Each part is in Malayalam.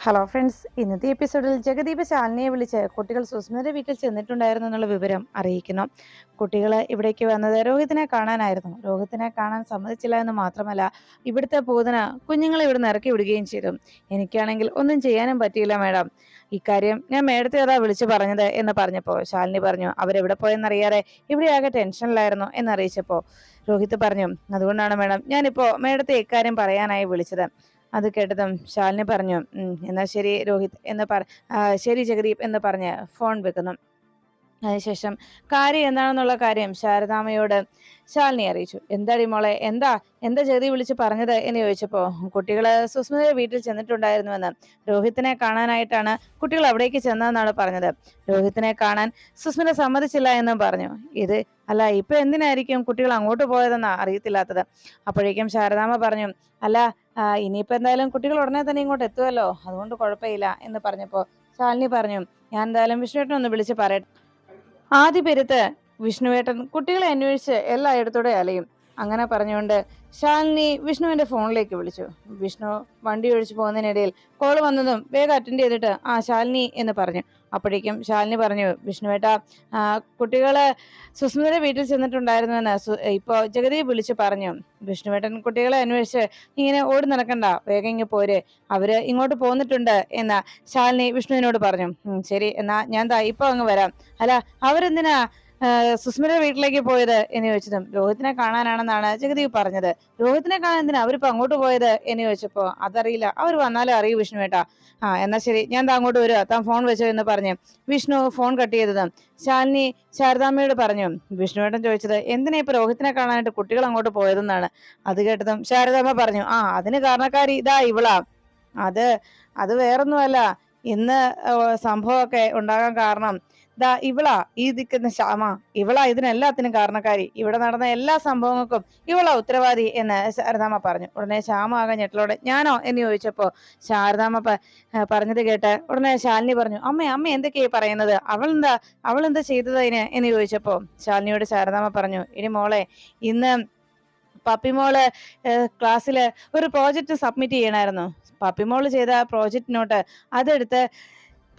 ഹലോ ഫ്രണ്ട്സ് ഇന്നത്തെ എപ്പിസോഡിൽ ജഗദീപ് ശാലിനിയെ വിളിച്ച് കുട്ടികൾ സുസ്മിതയുടെ വീട്ടിൽ ചെന്നിട്ടുണ്ടായിരുന്നു എന്നുള്ള വിവരം അറിയിക്കുന്നു. കുട്ടികൾ ഇവിടേക്ക് വന്നത് രോഹിത്തിനെ കാണാനായിരുന്നു. രോഹിത്തിനെ കാണാൻ സമ്മതിച്ചില്ല എന്ന് മാത്രമല്ല ഇവിടുത്തെ പൂതന കുഞ്ഞുങ്ങളെ ഇവിടെ ഇറക്കി വിടുകയും ചെയ്തു. എനിക്കാണെങ്കിൽ ഒന്നും ചെയ്യാനും പറ്റിയില്ല മാഡം. ഇക്കാര്യം ഞാൻ മേഡത്തെ അതാ വിളിച്ചു പറഞ്ഞത് എന്ന് പറഞ്ഞപ്പോൾ ശാലിനി പറഞ്ഞു അവരെവിടെ പോയെന്നറിയാതെ ആകെ ടെൻഷനിലായിരുന്നു എന്നറിയിച്ചപ്പോൾ രോഹിത് പറഞ്ഞു അതുകൊണ്ടാണ് മാഡം ഞാനിപ്പോൾ മേഡത്തെ ഇക്കാര്യം പറയാനായി വിളിച്ചത്. അത് കേട്ടതും ശാലിനി പറഞ്ഞു എന്നാൽ എന്നാ ശരി രോഹിത് എന്ന് പറ ശരി ജഗദീപ് എന്ന് പറഞ്ഞ് ഫോൺ വെക്കുന്നു. അതിനുശേഷം കാര്യം എന്താണെന്നുള്ള കാര്യം ശാരദാമയോട് ശാലിനി അറിയിച്ചു. എന്താടി മോളെ എന്താ എന്താ ചെറിയ വിളിച്ച് പറഞ്ഞത് എന്ന് ചോദിച്ചപ്പോൾ കുട്ടികൾ സുസ്മിതയുടെ വീട്ടിൽ ചെന്നിട്ടുണ്ടായിരുന്നുവെന്ന്. രോഹിത്തിനെ കാണാനായിട്ടാണ് കുട്ടികൾ അവിടേക്ക് ചെന്നതെന്നാണ് പറഞ്ഞത്. രോഹിത്തിനെ കാണാൻ സുസ്മിത സമ്മതിച്ചില്ല എന്നും പറഞ്ഞു. ഇത് അല്ല ഇപ്പൊ എന്തിനായിരിക്കും കുട്ടികൾ അങ്ങോട്ട് പോയതെന്നാ അറിയത്തില്ലാത്തത്. അപ്പോഴേക്കും ശാരദാമ പറഞ്ഞു അല്ല ഇനിയിപ്പോ എന്തായാലും കുട്ടികൾ ഉടനെ തന്നെ ഇങ്ങോട്ട് എത്തുമല്ലോ അതുകൊണ്ട് കുഴപ്പമില്ല എന്ന് പറഞ്ഞപ്പോ ശാലിനി പറഞ്ഞു ഞാൻ എന്തായാലും വിഷ്ണുവേട്ടനെ ഒന്ന് വിളിച്ച് പറയട്ടെ. ആദ്യ പേരത്ത് വിഷ്ണുവേട്ടൻ കുട്ടികളെ അന്വേഷിച്ച് എല്ലായിടത്തോടെ അലയും. അങ്ങനെ പറഞ്ഞുകൊണ്ട് ശാലിനി വിഷ്ണുവിന്റെ ഫോണിലേക്ക് വിളിച്ചു. വിഷ്ണു വണ്ടി ഒഴിച്ചു പോകുന്നതിനിടയിൽ കോൾ വന്നതും വേഗം അറ്റൻഡ് ചെയ്തിട്ട് ആ ശാലിനി എന്ന് പറഞ്ഞു. അപ്പോഴേക്കും ശാലിനി പറഞ്ഞു വിഷ്ണുവേട്ട കുട്ടികൾ സുസ്മിതയുടെ വീട്ടിൽ ചെന്നിട്ടുണ്ടായിരുന്നുവെന്ന് ഇപ്പോ ജഗദീപ് വിളിച്ചു പറഞ്ഞു വിഷ്ണുവേട്ടൻ കുട്ടികളെ അന്വേഷിച്ച് ഇങ്ങനെ ഓടി നടക്കണ്ട വേഗം ഇങ്ങ് പോര് അവർ ഇങ്ങോട്ട് പോന്നിട്ടുണ്ട് എന്ന് ശാലിനി വിഷ്ണുവിനോട് പറഞ്ഞു. ശരി എന്നാ ഞാൻ ഇപ്പൊ അങ്ങ് വരാം. അല്ല അവരെന്തിനാ ആ, സുസ്മിതയുടെ വീട്ടിലേക്ക് പോയത് എന്ന് ചോദിച്ചതും രോഹിത്തിനെ കാണാനാണെന്നാണ് ജഗദീപ് പറഞ്ഞത്. രോഹിത്തിനെ കാണാൻ എന്തിനാ? അവരിപ്പോ അങ്ങോട്ട് പോയത് എന്ന് ചോദിച്ചപ്പോ അതറിയില്ല. അവർ വന്നാലേ അറിയൂ വിഷ്ണു ഏട്ടാ. ആ എന്നാ ശരി ഞാൻ താ അങ്ങോട്ട് വരിക താൻ ഫോൺ വെച്ചോ എന്ന് പറഞ്ഞു. വിഷ്ണു ഫോൺ കട്ട് ചെയ്തതും ശാലിനി ശാരദാമ്മയോട് പറഞ്ഞു വിഷ്ണുവേട്ടൻ ചോദിച്ചത് എന്തിനാ ഇപ്പൊ രോഹിത്തിനെ കാണാനായിട്ട് കുട്ടികൾ അങ്ങോട്ട് പോയതെന്നാണ്? അത് കേട്ടതും ശാരദാമ്മ പറഞ്ഞു ആ അതിന് കാരണക്കാരി ഇതാ ഇവളാ. അത് അത് വേറൊന്നുമല്ല. ഇന്ന് സംഭവമൊക്കെ ഉണ്ടാകാൻ കാരണം ദാ ഇവളാ ഈ നിൽക്കുന്ന ശ്യാമ. ഇവളാ ഇതിനെല്ലാത്തിനും കാരണക്കാരി. ഇവിടെ നടന്ന എല്ലാ സംഭവങ്ങൾക്കും ഇവളാ ഉത്തരവാദി എന്ന് ശാരദാമ്മ പറഞ്ഞു. ഉടനെ ശ്യാമ ആകെ ഞെട്ടലോടെ ഞാനോ? എന്ന് ചോദിച്ചപ്പോ ശാരദാമ്മ പറഞ്ഞത് കേട്ട് ഉടനെ ശാലിനി പറഞ്ഞു അമ്മ അമ്മ എന്തൊക്കെയാ പറയുന്നത്? അവൾ എന്താ അവൾ എന്താ ചെയ്തത് അതിന് എന്ന് ചോദിച്ചപ്പോ ശാലിനിയോട് ശാരദാമ്മ പറഞ്ഞു ഇനി മോളെ ഇന്ന് പപ്പിമോൾ ക്ലാസ്സിൽ ഒരു പ്രോജക്റ്റ് സബ്മിറ്റ് ചെയ്യണമായിരുന്നു പപ്പിമോൾ ചെയ്ത പ്രോജക്റ്റിനോട്ട് അതെടുത്ത്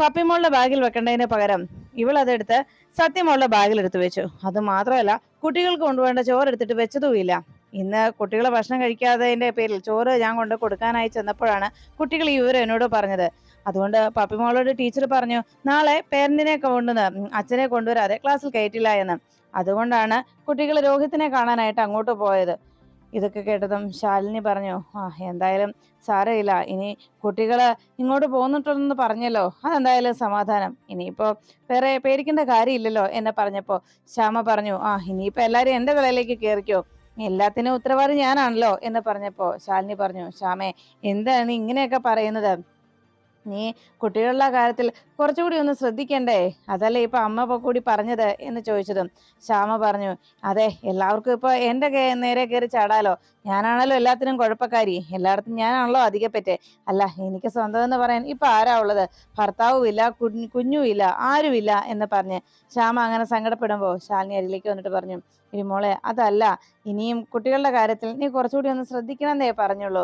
പപ്പിമോളുടെ ബാഗിൽ വെക്കേണ്ടതിന് പകരം ഇവൾ അതെടുത്ത് സത്യമോളുടെ ബാഗിൽ എടുത്തു വെച്ചു. അത് മാത്രമല്ല കുട്ടികൾക്ക് കൊണ്ടുപോകേണ്ട ചോറ് എടുത്തിട്ട് വെച്ചതുമില്ല ഇന്ന് കുട്ടികളെ ഭക്ഷണം കഴിക്കാത്തതിന്റെ പേരിൽ ചോറ് ഞാൻ കൊണ്ട് കൊടുക്കാനായി ചെന്നപ്പോഴാണ് കുട്ടികൾ ഈ വിവരം എന്നോട് പറഞ്ഞത്. അതുകൊണ്ട് പപ്പിമോളോട് ടീച്ചർ പറഞ്ഞു നാളെ പേരന്റിനെ കൊണ്ടുവന്ന് അച്ഛനെ കൊണ്ടുവരാതെ ക്ലാസ്സിൽ കയറ്റില്ല എന്ന്. അതുകൊണ്ടാണ് കുട്ടികൾ രോഹിത്തിനെ കാണാനായിട്ട് അങ്ങോട്ട് പോയത്. ഇതൊക്കെ കേട്ടതും ശാലിനി പറഞ്ഞു ആ എന്തായാലും സാരമില്ല. ഇനി കുട്ടികൾ ഇങ്ങോട്ട് പോന്നിട്ടുണ്ടെന്ന് പറഞ്ഞല്ലോ അതെന്തായാലും സമാധാനം. ഇനിയിപ്പോ വേറെ പേടിക്കേണ്ട കാര്യമില്ലല്ലോ എന്ന് പറഞ്ഞപ്പോ ശ്യാമ പറഞ്ഞു ആ ഇനിയിപ്പോ എല്ലാരും എന്റെ തലയിലേക്ക് കയറിക്കോ എല്ലാത്തിനും ഉത്തരവാദി ഞാനാണല്ലോ എന്ന് പറഞ്ഞപ്പോ ശാലിനി പറഞ്ഞു ശ്യാമേ എന്താണ് ഇങ്ങനെയൊക്കെ പറയുന്നത്? നീ കുട്ടികളുടെ കാര്യത്തിൽ കുറച്ചുകൂടി ഒന്ന് ശ്രദ്ധിക്കണ്ടേ? അതല്ലേ ഇപ്പൊ അമ്മ ഇപ്പൊ കൂടി പറഞ്ഞത് എന്ന് ചോദിച്ചതും. ശ്യാമ പറഞ്ഞു അതെ എല്ലാവർക്കും ഇപ്പൊ എന്റെ നേരെ കയറി ചാടാലോ. ഞാനാണല്ലോ എല്ലാത്തിനും കുഴപ്പക്കാരി. എല്ലായിടത്തും ഞാനാണല്ലോ അധികപ്പറ്റ്. അല്ല എനിക്ക് സ്വന്തം എന്ന് പറയാൻ ഇപ്പൊ ആരാ ഉള്ളത്? ഭർത്താവും ഇല്ല കുഞ്ഞുമില്ല കുഞ്ഞും ആരുമില്ല എന്ന് പറഞ്ഞ് ശ്യാമ അങ്ങനെ സങ്കടപ്പെടുമ്പോൾ ശാലിനി അരിലേക്ക് വന്നിട്ട് പറഞ്ഞു ഇനി മോളെ അതല്ല. ഇനിയും കുട്ടികളുടെ കാര്യത്തിൽ നീ കുറച്ചുകൂടി ഒന്ന് ശ്രദ്ധിക്കണമെന്നേ പറഞ്ഞുള്ളൂ.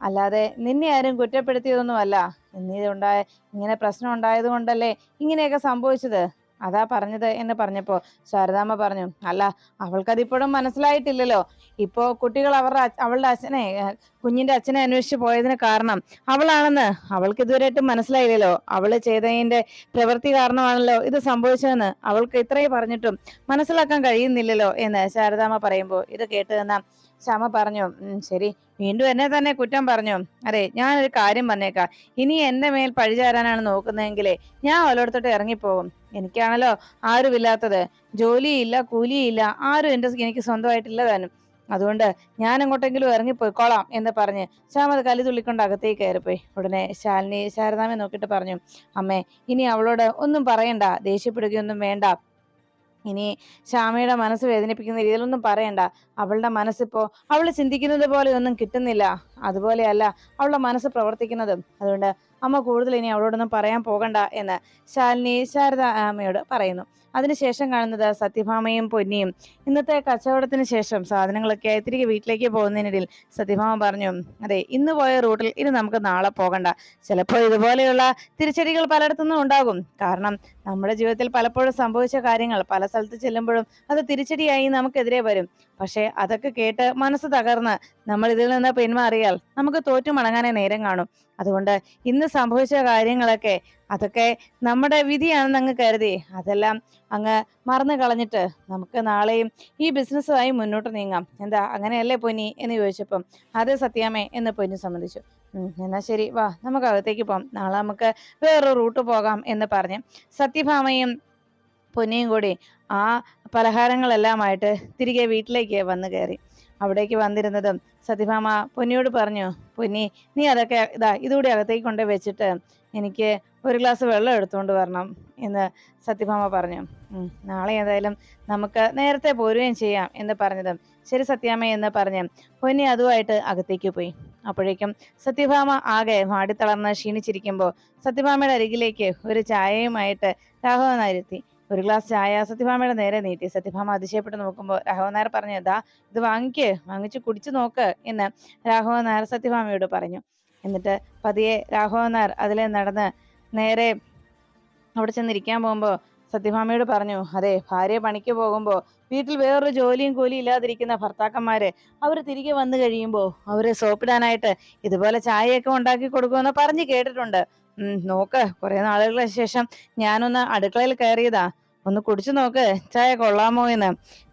അല്ലാതെ നിന്നെ ആരും കുറ്റപ്പെടുത്തിയതൊന്നുമല്ല. നീ ഉണ്ടായ ഇങ്ങനെ പ്രശ്നം ഉണ്ടായത് കൊണ്ടല്ലേ ഇങ്ങനെയൊക്കെ സംഭവിച്ചത്? അതാ പറഞ്ഞത് എന്ന് പറഞ്ഞപ്പോ ശാരദാമ്മ പറഞ്ഞു അല്ല അവൾക്കതിപ്പോഴും മനസ്സിലായിട്ടില്ലല്ലോ. ഇപ്പോ കുട്ടികൾ അവരുടെ അവളുടെ അച്ഛനെ കുഞ്ഞിന്റെ അച്ഛനെ അന്വേഷിച്ച് പോയതിന് കാരണം അവളാണെന്ന് അവൾക്ക് ഇതുവരെയായിട്ടും മനസ്സിലായില്ലല്ലോ. അവൾ ചെയ്തതിന്റെ പ്രവൃത്തി കാരണമാണല്ലോ ഇത് സംഭവിച്ചതെന്ന് അവൾക്ക് ഇത്രയും പറഞ്ഞിട്ടും മനസ്സിലാക്കാൻ കഴിയുന്നില്ലല്ലോ എന്ന് ശാരദാമ്മ പറയുമ്പോ ഇത് കേട്ടു ശ്യാമ പറഞ്ഞു ശരി. വീണ്ടും എന്നെ തന്നെ കുറ്റം പറഞ്ഞു. അതെ ഒരു കാര്യം പറഞ്ഞേക്കാം. ഇനി എന്റെ മേൽ പഴിചാരാനാണ് നോക്കുന്നതെങ്കിലേ ഞാൻ ഓലോടത്തോട്ട് ഇറങ്ങിപ്പോകും എനിക്കാണല്ലോ ആരുമില്ലാത്തത്. ജോലിയില്ല കൂലിയില്ല ആരും എന്റെ എനിക്ക് സ്വന്തമായിട്ടില്ല താനും. അതുകൊണ്ട് ഞാൻ എങ്ങോട്ടെങ്കിലും ഇറങ്ങിപ്പോയിക്കോളാം എന്ന് പറഞ്ഞ് ശ്യാമത് കലി തുള്ളിക്കൊണ്ട് അകത്തേക്ക് കയറിപ്പോയി. ഉടനെ ശാലിനി ശാരദാമ്മയെ നോക്കിയിട്ട് പറഞ്ഞു അമ്മേ ഇനി അവളോട് ഒന്നും പറയണ്ട. ദേഷ്യപ്പെടുകയൊന്നും വേണ്ട. ഇനി ശ്യാമയുടെ മനസ്സ് വേദനിപ്പിക്കുന്ന രീതിയിലൊന്നും പറയണ്ട. അവളുടെ മനസ്സിപ്പോ അവൾ ചിന്തിക്കുന്നത് പോലെ ഒന്നും കിട്ടുന്നില്ല. അതുപോലെയല്ല അവളുടെ മനസ്സ് പ്രവർത്തിക്കുന്നതും. അതുകൊണ്ട് അമ്മ കൂടുതൽ ഇനി അവളോടൊന്നും പറയാൻ പോകണ്ട എന്ന് ശാലിനി ശാരദ അമ്മയോട് പറയുന്നു. അതിനുശേഷം കാണുന്നത് സത്യഭാമയും പൊന്നിയും. ഇന്നത്തെ കച്ചവടത്തിന് ശേഷം സാധനങ്ങളൊക്കെ തിരികെ വീട്ടിലേക്ക് പോകുന്നതിനിടയിൽ സത്യഭാമ പറഞ്ഞു അതെ ഇന്ന് പോയ റൂട്ടിൽ ഇനി നമുക്ക് നാളെ പോകണ്ട. ചിലപ്പോൾ ഇതുപോലെയുള്ള തിരിച്ചടികൾ പലയിടത്തുനിന്നും ഉണ്ടാകും. കാരണം നമ്മുടെ ജീവിതത്തിൽ പലപ്പോഴും സംഭവിച്ച കാര്യങ്ങൾ പല സ്ഥലത്ത് ചെല്ലുമ്പോഴും അത് തിരിച്ചടിയായി നമുക്കെതിരെ വരും. പക്ഷേ അതൊക്കെ കേട്ട് മനസ്സ് തകർന്ന് നമ്മൾ ഇതിൽ നിന്ന് പിന്മാറിയാൽ നമുക്ക് തോറ്റു മടങ്ങാനേ നേരം കാണും. അതുകൊണ്ട് ഇന്ന് സംഭവിച്ച കാര്യങ്ങളൊക്കെ അതൊക്കെ നമ്മുടെ വിധിയാണെന്ന് അങ്ങ് കരുതി അതെല്ലാം അങ്ങ് മറന്നു കളഞ്ഞിട്ട് നമുക്ക് നാളെയും ഈ ബിസിനസ്സുമായി മുന്നോട്ട് നീങ്ങാം. എന്താ അങ്ങനെയല്ലേ പൊന്നി എന്ന് ചോദിച്ചപ്പം അത് സത്യാമേ എന്ന് പൊന്നി സമ്മതിച്ചു. എന്നാ ശരി വാ നമുക്ക് അകത്തേക്ക് പോകാം നാളെ നമുക്ക് വേറൊരു റൂട്ട് പോകാം എന്ന് പറഞ്ഞ് സത്യഭാമയും പൊന്നിയും കൂടി ആ പലഹാരങ്ങളെല്ലാമായിട്ട് തിരികെ വീട്ടിലേക്ക് വന്നു കയറി. അവിടേക്ക് വന്നിരുന്നതും. സത്യഭാമ പൊന്നിയോട് പറഞ്ഞു പൊന്നി നീ അതൊക്കെ ഇതാ ഇതുകൂടി അകത്തേക്ക് കൊണ്ട് വെച്ചിട്ട് എനിക്ക് ഒരു ഗ്ലാസ് വെള്ളം എടുത്തുകൊണ്ട് വരണം എന്ന് സത്യഭാമ പറഞ്ഞു. "ഉം, നാളെ ഏതായാലും നമുക്ക് നേരത്തെ പോരുകയും ചെയ്യാം എന്ന് പറഞ്ഞതും ശരി സത്യാമ്മ എന്ന് പറഞ്ഞ് പൊന്നി അതുമായിട്ട് അകത്തേക്ക് പോയി. അപ്പോഴേക്കും സത്യഭാമ ആകെ മാടിത്തളർന്ന് ക്ഷീണിച്ചിരിക്കുമ്പോൾ സത്യഭാമയുടെ അരികിലേക്ക് ഒരു ചായയുമായിട്ട് രാഘവൻ ഒരു ഗ്ലാസ് ചായ. സത്യഭാമയുടെ നേരെ നീട്ടി. സത്യഭാമ അതിശയപ്പെട്ട് നോക്കുമ്പോൾ രാഘവൻ നായർ പറഞ്ഞു ദാ ഇത് വാങ്ങിക്ക്. വാങ്ങിച്ച് കുടിച്ചു നോക്ക് എന്ന് രാഘവൻ നായർ സത്യഭാമയോട് പറഞ്ഞു. എന്നിട്ട് പതിയെ രാഘവൻ നായർ അതിലെ നടന്ന് നേരെ അവിടെ ചെന്നിരിക്കാൻ പോകുമ്പോൾ സത്യഭാമയോട് പറഞ്ഞു അതെ ഭാര്യ പണിക്ക് പോകുമ്പോൾ വീട്ടിൽ വേറൊരു ജോലിയും കൂലിയും ഇല്ലാതിരിക്കുന്ന ഭർത്താക്കന്മാര് അവർ തിരികെ വന്നു കഴിയുമ്പോൾ അവരെ സോപ്പിടാനായിട്ട് ഇതുപോലെ ചായയൊക്കെ ഉണ്ടാക്കി കൊടുക്കുമെന്ന് പറഞ്ഞു കേട്ടിട്ടുണ്ട്. നോക്ക് കുറെ നാളുകൾക്ക് ശേഷം ഞാനൊന്ന് അടുക്കളയിൽ കയറിയതാ. ഒന്ന് കുടിച്ചു നോക്ക്. ചായ കൊള്ളാമോ എന്ന്.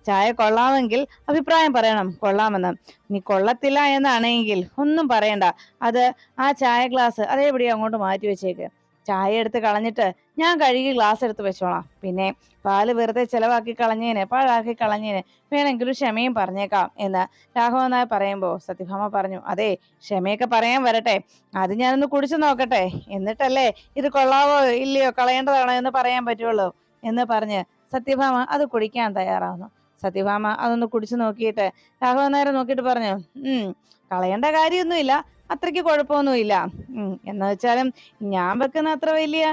ചായ കൊള്ളാമെങ്കിൽ അഭിപ്രായം പറയണം. കൊള്ളാമെന്ന്. നീ കൊള്ളത്തില്ല എന്നാണെങ്കിൽ ഒന്നും പറയണ്ട. അത് ആ ചായ ഗ്ലാസ് അതേപടി അങ്ങോട്ട് മാറ്റി വെച്ചേക്ക്. ചായ എടുത്ത് കളഞ്ഞിട്ട് ഞാൻ കഴുകി ഗ്ലാസ് എടുത്ത് വെച്ചോളാം. പിന്നെ പാൽ വെറുതെ ചിലവാക്കി കളഞ്ഞേനെ പാഴാക്കി കളഞ്ഞേനെ. വേണമെങ്കിലും ക്ഷമയും പറഞ്ഞേക്കാം എന്ന് രാഘവൻ നായർ പറയുമ്പോൾ സത്യഭാമ പറഞ്ഞു അതെ ക്ഷമയൊക്കെ പറയാൻ വരട്ടെ. അത് ഞാനൊന്ന് കുടിച്ചു നോക്കട്ടെ. എന്നിട്ടല്ലേ ഇത് കൊള്ളാവോ ഇല്ലയോ കളയേണ്ടതാണോ എന്ന് പറയാൻ പറ്റുള്ളൂ. എന്ന് പറഞ്ഞ് സത്യഭാമ അത് കുടിക്കാൻ തയ്യാറാവുന്നു. സത്യഭാമ അതൊന്ന് കുടിച്ചു നോക്കിയിട്ട് രാഘവൻ നായർ നോക്കിയിട്ട് പറഞ്ഞു ഉം കളയേണ്ട കാര്യമൊന്നുമില്ല അത്രയ്ക്ക് കുഴപ്പമൊന്നുമില്ല. എന്ന് വെച്ചാലും ഞാൻ വെക്കുന്ന അത്ര വലിയ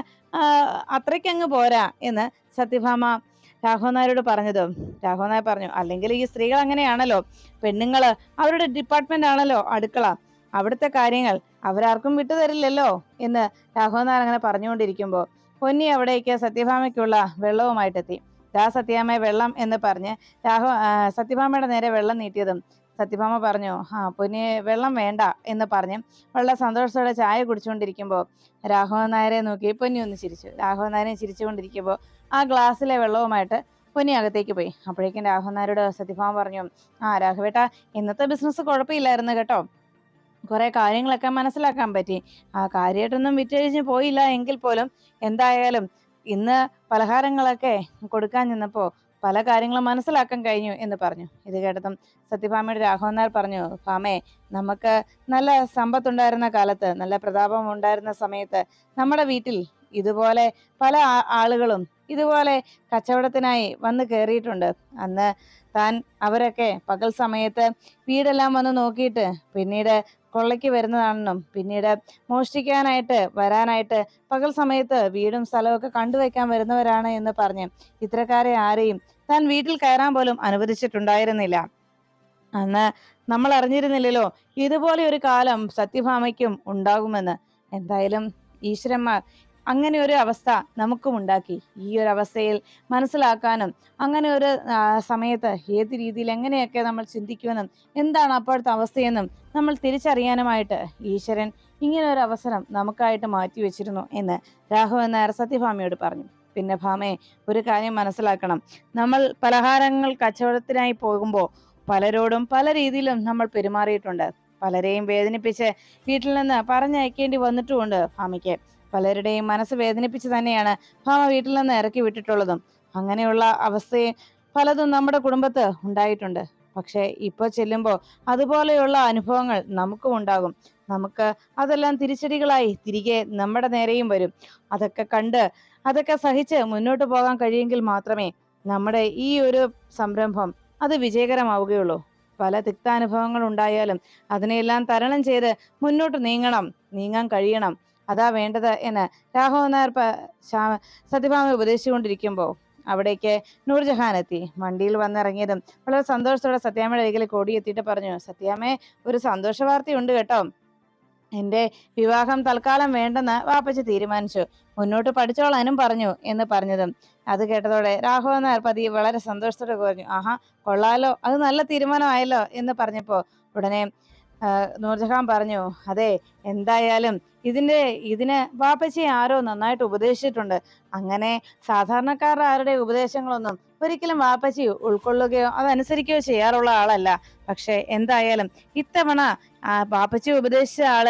അത്രയ്ക്കങ്ങ് പോരാ എന്ന് സത്യഭാമ രാഘവൻ നായരോട് പറഞ്ഞത്. രാഘവൻ നായർ പറഞ്ഞു അല്ലെങ്കിൽ ഈ സ്ത്രീകൾ അങ്ങനെയാണല്ലോ പെണ്ണുങ്ങൾ അവരുടെ ഡിപ്പാർട്ട്മെന്റ് ആണല്ലോ അടുക്കള. അവിടുത്തെ കാര്യങ്ങൾ അവരാർക്കും വിട്ടുതരില്ലല്ലോ എന്ന് രാഘവൻ നായർ അങ്ങനെ പറഞ്ഞുകൊണ്ടിരിക്കുമ്പോൾ പൊന്നി അവിടേക്ക് സത്യഭാമയ്ക്കുള്ള വെള്ളവുമായിട്ടെത്തി. ദാ സത്യാമ്മ വെള്ളം എന്ന് പറഞ്ഞ് രാഘവ സത്യഭാമയുടെ നേരെ വെള്ളം നീട്ടിയതും സത്യഭാമ പറഞ്ഞു ആ പൊന്നി വെള്ളം വേണ്ട എന്ന് പറഞ്ഞ് വളരെ സന്തോഷത്തോടെ ചായ കുടിച്ചുകൊണ്ടിരിക്കുമ്പോൾ രാഘവൻ നായരെ നോക്കി പൊന്നി ഒന്ന് ചിരിച്ചു. രാഘവൻ നായരെ ചിരിച്ചുകൊണ്ടിരിക്കുമ്പോൾ ആ ഗ്ലാസ്സിലെ വെള്ളവുമായിട്ട് പൊന്നി അകത്തേക്ക് പോയി. അപ്പോഴേക്കും രാഘവൻ നായരോട് സത്യഭാമ പറഞ്ഞു ആ രാഘവേട്ട ഇന്നത്തെ ബിസിനസ് കുഴപ്പമില്ലായിരുന്നു കേട്ടോ. കുറെ കാര്യങ്ങളൊക്കെ മനസ്സിലാക്കാൻ പറ്റി. ആ കാര്യമായിട്ടൊന്നും വിറ്റഴിഞ്ഞ് പോയില്ല എങ്കിൽ പോലും എന്തായാലും ഇന്ന് പലഹാരങ്ങളൊക്കെ കൊടുക്കാൻ നിന്നപ്പോ പല കാര്യങ്ങളും മനസ്സിലാക്കാൻ കഴിഞ്ഞു എന്ന് പറഞ്ഞു. ഇത് കേട്ടതും സത്യഭാമയുടെ രാഘവൻ നായർ പറഞ്ഞു ഭാമേ നമുക്ക് നല്ല സമ്പത്തുണ്ടായിരുന്ന കാലത്ത് നല്ല പ്രതാപം ഉണ്ടായിരുന്ന സമയത്ത് നമ്മുടെ വീട്ടിൽ ഇതുപോലെ പല ആളുകളും ഇതുപോലെ കച്ചവടത്തിനായി വന്ന് കയറിയിട്ടുണ്ട് അന്ന് താൻ അവരൊക്കെ പകൽ സമയത്ത് വീടെല്ലാം വന്ന് നോക്കിയിട്ട് പിന്നീട് കൊള്ളയ്ക്ക് വരുന്നതാണെന്നും പിന്നീട് മോഷ്ടിക്കാനായിട്ട് വരാനായിട്ട് പകൽ സമയത്ത് വീടും സ്ഥലമൊക്കെ കണ്ടുവയ്ക്കാൻ വരുന്നവരാണ് എന്ന് പറഞ്ഞ് ഇത്തരക്കാരെ ആരെയും താൻ വീട്ടിൽ കയറാൻ പോലും അനുവദിച്ചിട്ടുണ്ടായിരുന്നില്ല. അന്ന് നമ്മൾ അറിഞ്ഞിരുന്നില്ലല്ലോ ഇതുപോലെ ഒരു കാലം സത്യഭാമയ്ക്കും ഉണ്ടാകുമെന്ന്. എന്തായാലും ഈശ്വരന്മാർ അങ്ങനെ ഒരു അവസ്ഥ നമുക്കും ഉണ്ടാക്കി. ഈ ഒരു അവസ്ഥയിൽ മനസ്സിലാക്കാനും അങ്ങനെ ഒരു സമയത്ത് ഏത് രീതിയിൽ എങ്ങനെയൊക്കെ നമ്മൾ ചിന്തിക്കുമെന്നും എന്താണ് അപ്പോഴത്തെ അവസ്ഥയെന്നും നമ്മൾ തിരിച്ചറിയാനുമായിട്ട് ഈശ്വരൻ ഇങ്ങനെ ഒരു അവസരം നമുക്കായിട്ട് മാറ്റി വെച്ചിരുന്നു എന്ന് രാഘവൻ നായർ സത്യഭാമയോട് പറഞ്ഞു. പിന്നെ ഭാമയെ ഒരു കാര്യം മനസ്സിലാക്കണം. നമ്മൾ പലഹാരങ്ങൾ കച്ചവടത്തിനായി പോകുമ്പോൾ പലരോടും പല രീതിയിലും നമ്മൾ പെരുമാറിയിട്ടുണ്ട്. പലരെയും വേദനിപ്പിച്ച് വീട്ടിൽ നിന്ന് പറഞ്ഞയക്കേണ്ടി വന്നിട്ടുമുണ്ട് ഭാമയ്ക്ക്. പലരുടെയും മനസ്സ് വേദനിപ്പിച്ച് തന്നെയാണ് ഭാമ വീട്ടിൽ നിന്ന് ഇറക്കി വിട്ടിട്ടുള്ളതും. അങ്ങനെയുള്ള അവസ്ഥയും പലതും നമ്മുടെ കുടുംബത്ത് ഉണ്ടായിട്ടുണ്ട്. പക്ഷേ ഇപ്പോൾ ചെല്ലുമ്പോൾ അതുപോലെയുള്ള അനുഭവങ്ങൾ നമുക്കും ഉണ്ടാകും. നമുക്ക് അതെല്ലാം തിരിച്ചടികളായി തിരികെ നമ്മുടെ നേരെയും വരും. അതൊക്കെ കണ്ട് അതൊക്കെ സഹിച്ച് മുന്നോട്ട് പോകാൻ കഴിയുമെങ്കിൽ മാത്രമേ നമ്മുടെ ഈ ഒരു സംരംഭം അത് വിജയകരമാവുകയുള്ളൂ. പല തിക്താനുഭവങ്ങൾ ഉണ്ടായാലും അതിനെയെല്ലാം തരണം ചെയ്ത് മുന്നോട്ട് നീങ്ങണം നീങ്ങാൻ കഴിയണം. അതാ വേണ്ടത് എന്ന്. രാഘവൻ നായർ സത്യഭാമ ഉപദേശിച്ചുകൊണ്ടിരിക്കുമ്പോൾ അവിടേക്ക് നൂർജഹാൻ എത്തി. വണ്ടിയിൽ വന്നിറങ്ങിയതും വളരെ സന്തോഷത്തോടെ സത്യാമ്മയുടെ അരികിലേക്ക് ഓടിയെത്തിയിട്ട് പറഞ്ഞു സത്യാമ്മേ ഒരു സന്തോഷ വാർത്തയുണ്ട് കേട്ടോ. എന്റെ വിവാഹം തൽക്കാലം വേണ്ടെന്ന് വാപ്പച്ചി തീരുമാനിച്ചു. മുന്നോട്ട് പഠിച്ചോളാനും പറഞ്ഞു എന്ന് പറഞ്ഞതും. അത് കേട്ടതോടെ രാഘവൻ നായർ പതി വളരെ സന്തോഷത്തോടെ പറഞ്ഞു ആഹാ കൊള്ളാലോ. അത് നല്ല തീരുമാനമായല്ലോ എന്ന് പറഞ്ഞപ്പോ ഉടനെ നൂർജഹാൻ പറഞ്ഞു അതെ എന്തായാലും ഇതിന്റെ ഇതിന് വാപ്പച്ചി ആരോ നന്നായിട്ട് ഉപദേശിച്ചിട്ടുണ്ട്. അങ്ങനെ സാധാരണക്കാരുടെ ആരുടെ ഉപദേശങ്ങളൊന്നും ഒരിക്കലും വാപ്പച്ചി ഉൾക്കൊള്ളുകയോ അതനുസരിക്കുകയോ ചെയ്യാറുള്ള ആളല്ല. പക്ഷെ എന്തായാലും ഇത്തവണ വാപ്പച്ചി ഉപദേശിച്ച ആൾ